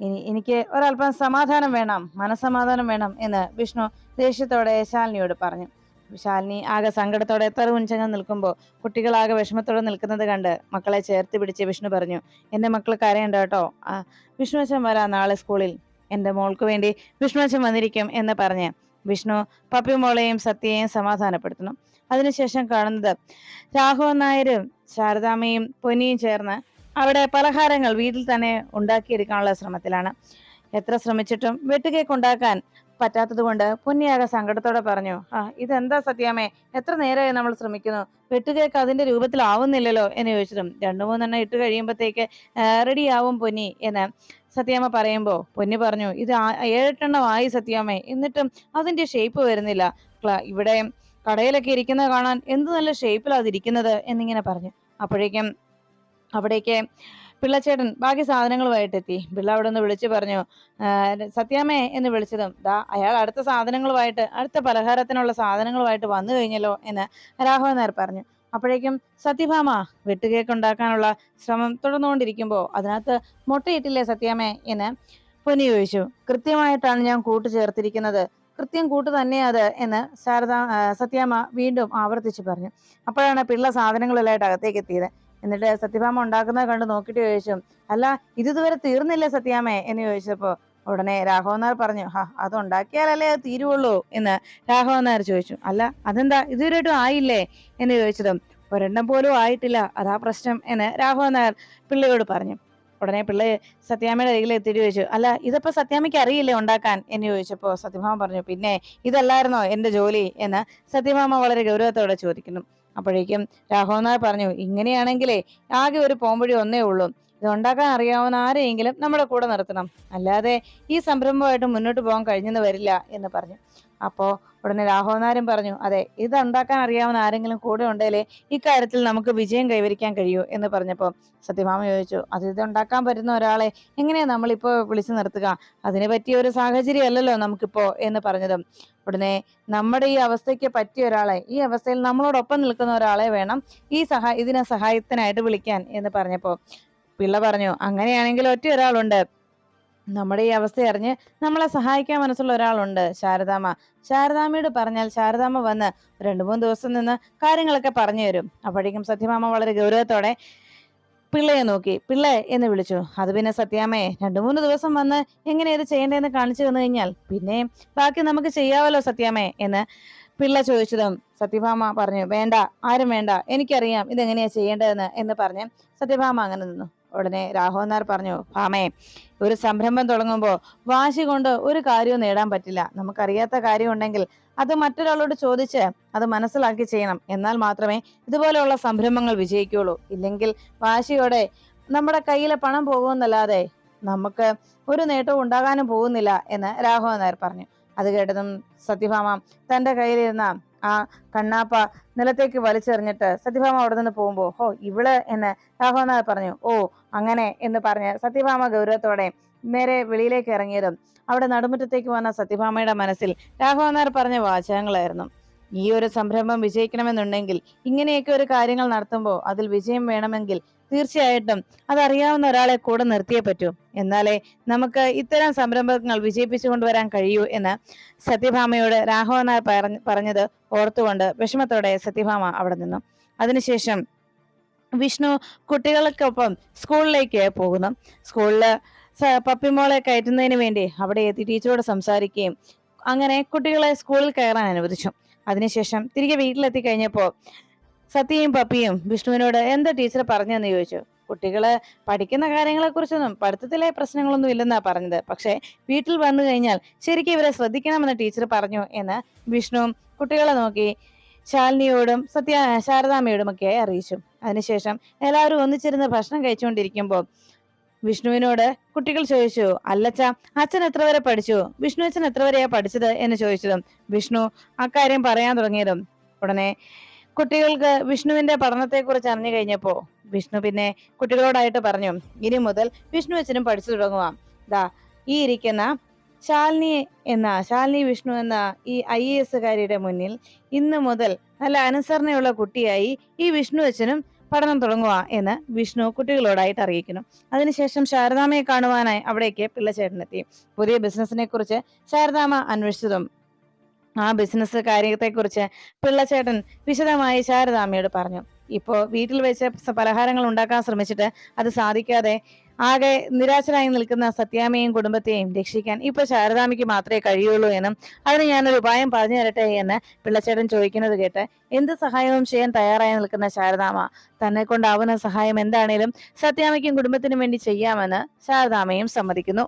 ഇനി എനിക്ക് ഒരല്പം സമാധാനം വേണം മനസമാധാനം വേണം എന്ന് വിഷ്ണു ദേഷ്യത്തോടെ ശാലിനിയോട് പറഞ്ഞു. ശാലിനി ആകെ സങ്കടത്തോടെ എത്ര ഉഞ്ചങ്ങൾ നിൽക്കുമ്പോൾ കുട്ടികളാകെ വിഷമത്തോടെ നിൽക്കുന്നത് കണ്ട് മക്കളെ ചേർത്ത് പിടിച്ച് വിഷ്ണു പറഞ്ഞു എന്റെ മക്കൾ കരയണ്ട കേട്ടോ. ആ വിഷ്ണു വരാം നാളെ സ്കൂളിൽ. എന്റെ മോൾക്ക് വേണ്ടി വിഷ്ണുവശം വന്നിരിക്കും എന്ന് പറഞ്ഞ് വിഷ്ണു പപ്പി മോളെയും സത്യയെയും സമാധാനപ്പെടുത്തുന്നു. അതിനുശേഷം കാണുന്നത് രാഘവൻ നായരും ശാരദാമ്മയും പൊന്നിയും ചേർന്ന് അവിടെ പലഹാരങ്ങൾ വീട്ടിൽ തന്നെ ഉണ്ടാക്കിയെടുക്കാനുള്ള ശ്രമത്തിലാണ്. എത്ര ശ്രമിച്ചിട്ടും വെട്ടുകേക്ക് ഉണ്ടാക്കാൻ പറ്റാത്തത് കൊണ്ട് പൊന്നിയാകെ സങ്കടത്തോടെ പറഞ്ഞു ആ ഇതെന്താ സത്യാമേ എത്ര നേരമായി നമ്മൾ ശ്രമിക്കുന്നു? വെട്ടുകേക്ക് അതിന്റെ രൂപത്തിലാവുന്നില്ലല്ലോ? എന്ന് ചോദിച്ചതും രണ്ടു മൂന്നെണ്ണം ഇട്ട് കഴിയുമ്പോഴത്തേക്ക് റെഡി ആവും പൊന്നി എന്ന് സത്യാമ്മ പറയുമ്പോൾ പൊന്നി പറഞ്ഞു ഇത് ഏഴെട്ടെണ്ണം ആയി സത്യാമ്മേ. എന്നിട്ടും അതിന്റെ ഷേപ്പ് വരുന്നില്ല. ഇവിടെ കടയിലൊക്കെ ഇരിക്കുന്നത് കാണാൻ എന്ത് നല്ല ഷേപ്പിലാണ് അതിരിക്കുന്നത്? എന്നിങ്ങനെ പറഞ്ഞു. അപ്പോഴേക്കും അവിടേക്ക് പിള്ളച്ചേട്ടൻ ബാക്കി സാധനങ്ങളുമായിട്ട് എത്തി പിള്ള അവിടെ നിന്ന് വിളിച്ചു പറഞ്ഞു സത്യാമേ എന്ന് വിളിച്ചതും ദാ അയാൾ അടുത്ത സാധനങ്ങളുമായിട്ട് അടുത്ത പലഹാരത്തിനുള്ള സാധനങ്ങളുമായിട്ട് വന്നു കഴിഞ്ഞല്ലോ എന്ന് രാഘവൻ നായർ പറഞ്ഞു. അപ്പോഴേക്കും സത്യഭാമ വെട്ടുകേക്ക് ഉണ്ടാക്കാനുള്ള ശ്രമം തുടർന്നുകൊണ്ടിരിക്കുമ്പോൾ അതിനകത്ത് മുട്ടയിട്ടില്ലേ സത്യാമേ എന്ന് പൊന്നി ചോദിച്ചു. കൃത്യമായിട്ടാണ് ഞാൻ കൂട്ടു ചേർത്തിരിക്കുന്നത്. കൃത്യം കൂട്ട് തന്നെയാ എന്ന് ശാരദ സത്യാമ്മ വീണ്ടും ആവർത്തിച്ചു പറഞ്ഞു. അപ്പോഴാണ് പിള്ള സാധനങ്ങളെല്ലാം അകത്തേക്ക് എത്തിയത്. എന്നിട്ട് സത്യഭാമ ഉണ്ടാക്കുന്നത് കണ്ട് നോക്കിയിട്ട് ചോദിച്ചു അല്ല ഇത് ഇതുവരെ തീർന്നില്ല സത്യാമേ എന്ന് ചോദിച്ചപ്പോ ഉടനെ രാഘവൻ നായർ പറഞ്ഞു ഹാ അത് ഉണ്ടാക്കിയാലല്ലേ അത് തീരുവുള്ളൂ എന്ന് രാഘവൻ നായർ ചോദിച്ചു. അല്ല അതെന്താ? ഇതുവരെയായിട്ടും ആയില്ലേ? എന്ന് ചോദിച്ചതും ഒരെണ്ണം പോലും ആയിട്ടില്ല. അതാ പ്രശ്നം എന്ന് രാഘവൻ നായർ പിള്ളയോട് പറഞ്ഞു. ഉടനെ പിള്ള സത്യാമ്മയുടെ അരികിൽ എത്തിയിട്ട് ചോദിച്ചു അല്ല ഇതിപ്പോ സത്യാമയ്ക്ക് അറിയില്ലേ ഉണ്ടാക്കാൻ? എന്ന് ചോദിച്ചപ്പോ സത്യഭാമ പറഞ്ഞു പിന്നെ ഇതല്ലായിരുന്നോ എന്റെ ജോലി? എന്ന് സത്യഭാമ വളരെ ഗൗരവത്തോടെ ചോദിക്കുന്നു. അപ്പോഴേക്കും രാഘവനാഥ് പറഞ്ഞു ഇങ്ങനെയാണെങ്കിലേ ആകെ ഒരു പോംവഴി ഒന്നേ ഉള്ളൂ. ഇത് ഉണ്ടാക്കാൻ അറിയാവുന്ന ആരെയെങ്കിലും നമ്മുടെ കൂടെ നിർത്തണം. അല്ലാതെ ഈ സംരംഭമായിട്ട് മുന്നോട്ട് പോകാൻ കഴിഞ്ഞെന്ന് വരില്ല എന്ന് പറഞ്ഞു. അപ്പോ ഉടനെ രാഘവൻ പറഞ്ഞു അതെ ഇത് ഉണ്ടാക്കാൻ അറിയാവുന്ന ആരെങ്കിലും കൂടെ ഉണ്ടെങ്കിലേ ഇക്കാര്യത്തിൽ നമുക്ക് വിജയം കൈവരിക്കാൻ കഴിയൂ എന്ന് പറഞ്ഞപ്പോൾ സത്യഭാമ ചോദിച്ചു അത് ഇത് ഉണ്ടാക്കാൻ പറ്റുന്ന ഒരാളെ എങ്ങനെയാ നമ്മളിപ്പോൾ വിളിച്ചു നിർത്തുക? അതിനെ പറ്റിയ ഒരു സാഹചര്യം അല്ലല്ലോ നമുക്കിപ്പോ എന്ന് പറഞ്ഞതും. ഉടനെ നമ്മുടെ ഈ അവസ്ഥയ്ക്ക് പറ്റിയ ഒരാളെ ഈ അവസ്ഥയിൽ നമ്മളോടൊപ്പം നിൽക്കുന്ന ഒരാളെ വേണം ഈ സഹായ ഇതിനെ സഹായത്തിനായിട്ട് വിളിക്കാൻ എന്ന് പറഞ്ഞപ്പോൾ പിള്ള പറഞ്ഞു അങ്ങനെയാണെങ്കിൽ ഒറ്റ ഒരാളുണ്ട്. നമ്മുടെ ഈ അവസ്ഥ അറിഞ്ഞ് നമ്മളെ സഹായിക്കാൻ മനസ്സുള്ള ഒരാളുണ്ട് ശാരദാമ്മ. ശാരദാമ്മയോട് പറഞ്ഞാൽ ശാരദാമ്മ വന്ന് രണ്ടു മൂന്ന് ദിവസം നിന്ന് കാര്യങ്ങളൊക്കെ പറഞ്ഞു തരും. അപ്പോഴേക്കും സത്യമാമ വളരെ ഗൗരവത്തോടെ പിള്ളയെ നോക്കി. പിള്ള എന്ന് വിളിച്ചു. അത് പിന്നെ സത്യാമ്മയെ രണ്ടു മൂന്ന് ദിവസം വന്ന് എങ്ങനെ ഇത് ചെയ്യേണ്ടതെന്ന് കാണിച്ചു തന്നു കഴിഞ്ഞാൽ പിന്നെ ബാക്കി നമുക്ക് ചെയ്യാവല്ലോ സത്യാമ്മയെ എന്ന് പിള്ള ചോദിച്ചതും സത്യഭാമ പറഞ്ഞു. വേണ്ട ആരും വേണ്ട എനിക്കറിയാം ഇതെങ്ങനെയാ ചെയ്യേണ്ടതെന്ന് എന്ന് പറഞ്ഞ് സത്യഭാമ അങ്ങനെ നിന്നു. ഉടനെ രാഘവനാർ പറഞ്ഞു ഭാമേ ഒരു സംരംഭം തുടങ്ങുമ്പോൾ വാശി കൊണ്ട് ഒരു കാര്യവും നേടാൻ പറ്റില്ല. നമുക്കറിയാത്ത കാര്യം ഉണ്ടെങ്കിൽ അത് മറ്റൊരാളോട് ചോദിച്ച് അത് മനസ്സിലാക്കി ചെയ്യണം. എന്നാൽ മാത്രമേ ഇതുപോലെയുള്ള സംരംഭങ്ങൾ വിജയിക്കുകയുള്ളൂ. ഇല്ലെങ്കിൽ വാശിയോടെ നമ്മുടെ കയ്യിലെ പണം പോകുമെന്നല്ലാതെ നമുക്ക് ഒരു നേട്ടവും ഉണ്ടാകാനും പോകുന്നില്ല എന്ന് രാഘവൻ നായർ പറഞ്ഞു. അത് കേട്ടതും സത്യഭാമ തന്റെ കയ്യിലിരുന്ന ആ കണ്ണാപ്പ നിലത്തേക്ക് വലിച്ചെറിഞ്ഞിട്ട് സത്യഭാമ അവിടെ നിന്ന് പോകുമ്പോ ഹോ ഇവൾ എന്ന് രാഘവനാഥ് പറഞ്ഞു ഓ അങ്ങനെ എന്ന് പറഞ്ഞ് സത്യഭാമ ഗൗരവത്തോടെ നേരെ വെളിയിലേക്ക് ഇറങ്ങിയതും അവിടെ നടുമുറ്റത്തേക്ക് വന്ന സത്യഭാമയുടെ മനസ്സിൽ രാഘവനാർ പറഞ്ഞ വാചകങ്ങളായിരുന്നു. ഈ ഒരു സംരംഭം വിജയിക്കണമെന്നുണ്ടെങ്കിൽ ഇങ്ങനെയൊക്കെ ഒരു കാര്യങ്ങൾ നടത്തുമ്പോൾ അതിൽ വിജയം വേണമെങ്കിൽ തീർച്ചയായിട്ടും അതറിയാവുന്ന ഒരാളെ കൂടെ നിർത്തിയേ പറ്റൂ. എന്നാലേ നമുക്ക് ഇത്തരം സംരംഭങ്ങൾ വിജയിപ്പിച്ചു കൊണ്ടുവരാൻ കഴിയൂ എന്ന് സത്യഭാമയോട് രാഘവൻ നായർ പറഞ്ഞ പറഞ്ഞത് ഓർത്തുകൊണ്ട് വിഷമത്തോടെ സത്യഭാമ അവിടെ നിന്നു. അതിനുശേഷം വിഷ്ണു കുട്ടികൾക്കൊപ്പം സ്കൂളിലേക്ക് പോകുന്നു. സ്കൂളിൽ പപ്പിമോളെ കയറ്റുന്നതിന് വേണ്ടി അവിടെ എത്തി ടീച്ചറോട് സംസാരിക്കുകയും അങ്ങനെ കുട്ടികളെ സ്കൂളിൽ കയറാൻ അനുവദിച്ചു. അതിനുശേഷം തിരികെ വീട്ടിലെത്തി കഴിഞ്ഞപ്പോൾ സത്യയും പപ്പിയും വിഷ്ണുവിനോട് എന്താ ടീച്ചർ പറഞ്ഞെന്ന് ചോദിച്ചു. കുട്ടികൾ പഠിക്കുന്ന കാര്യങ്ങളെ കുറിച്ചൊന്നും പഠിത്തത്തിലെ പ്രശ്നങ്ങളൊന്നും ഇല്ലെന്നാ പറഞ്ഞത്. പക്ഷെ വീട്ടിൽ വന്നു കഴിഞ്ഞാൽ ശരിക്കും ഇവരെ ശ്രദ്ധിക്കണമെന്ന് ടീച്ചർ പറഞ്ഞു എന്ന് വിഷ്ണുവും കുട്ടികളെ നോക്കി ശാലിനിയോടും സത്യ ശാരദാമ്മയോടുമൊക്കെ അറിയിച്ചു. അതിനുശേഷം എല്ലാവരും ഒന്നിച്ചിരുന്ന് ഭക്ഷണം കഴിച്ചുകൊണ്ടിരിക്കുമ്പോൾ വിഷ്ണുവിനോട് കുട്ടികൾ ചോദിച്ചു അല്ലച്ച അച്ഛൻ എത്ര വരെ പഠിച്ചു? വിഷ്ണു അച്ഛൻ എത്ര വരെയാ പഠിച്ചത്? എന്ന് ചോദിച്ചതും വിഷ്ണു അക്കാര്യം പറയാൻ തുടങ്ങിയതും. ഉടനെ കുട്ടികൾക്ക് വിഷ്ണുവിന്റെ പഠനത്തെക്കുറിച്ച് അറിഞ്ഞു കഴിഞ്ഞപ്പോ വിഷ്ണു പിന്നെ കുട്ടികളോടായിട്ട് പറഞ്ഞു ഇനി മുതൽ വിഷ്ണു അച്ഛനും പഠിച്ചു തുടങ്ങുവാം. ദാ ഈ ഇരിക്കുന്ന ശാലിനി എന്ന ശാലിനി വിഷ്ണു എന്ന ഈ ഐ എ എസുകാരിയുടെ മുന്നിൽ ഇന്ന് മുതൽ നല്ല അനുസരണയുള്ള കുട്ടിയായി ഈ വിഷ്ണു അച്ഛനും പഠനം തുടങ്ങുക എന്ന് വിഷ്ണു കുട്ടികളോടായിട്ട് അറിയിക്കുന്നു. അതിനുശേഷം ശാരദാമയെ കാണുവാനായി അവിടേക്ക് പിള്ളച്ചേട്ടനെത്തി. പുതിയ ബിസിനസ്സിനെ കുറിച്ച് ശാരദാമ അന്വേഷിച്ചതും ആ ബിസിനസ് കാര്യത്തെക്കുറിച്ച് പിള്ളച്ചേട്ടൻ വിശദമായി ശാരദാമയോട് പറഞ്ഞു. ഇപ്പോ വീട്ടിൽ വെച്ച് പലഹാരങ്ങൾ ഉണ്ടാക്കാൻ ശ്രമിച്ചിട്ട് അത് സാധിക്കാതെ ആകെ നിരാശനായി നിൽക്കുന്ന സത്യാമ്മയും കുടുംബത്തെയും രക്ഷിക്കാൻ ഇപ്പൊ ശാരദാമ്മയ്ക്ക് മാത്രമേ കഴിയുള്ളൂ എന്നും അതിന് ഞാനൊരു ഉപായം പറഞ്ഞു തരട്ടെ എന്ന് പിള്ളച്ചേട്ടൻ ചോദിക്കുന്നത് കേട്ട് എന്ത് സഹായവും ചെയ്യാൻ തയ്യാറായി നിൽക്കുന്ന ശാരദാമ്മ? തന്നെ കൊണ്ടാവുന്ന സഹായം എന്താണേലും സത്യാമ്മയ്ക്കും കുടുംബത്തിനും വേണ്ടി ചെയ്യാമെന്ന് ശാരദാമ്മയും സമ്മതിക്കുന്നു.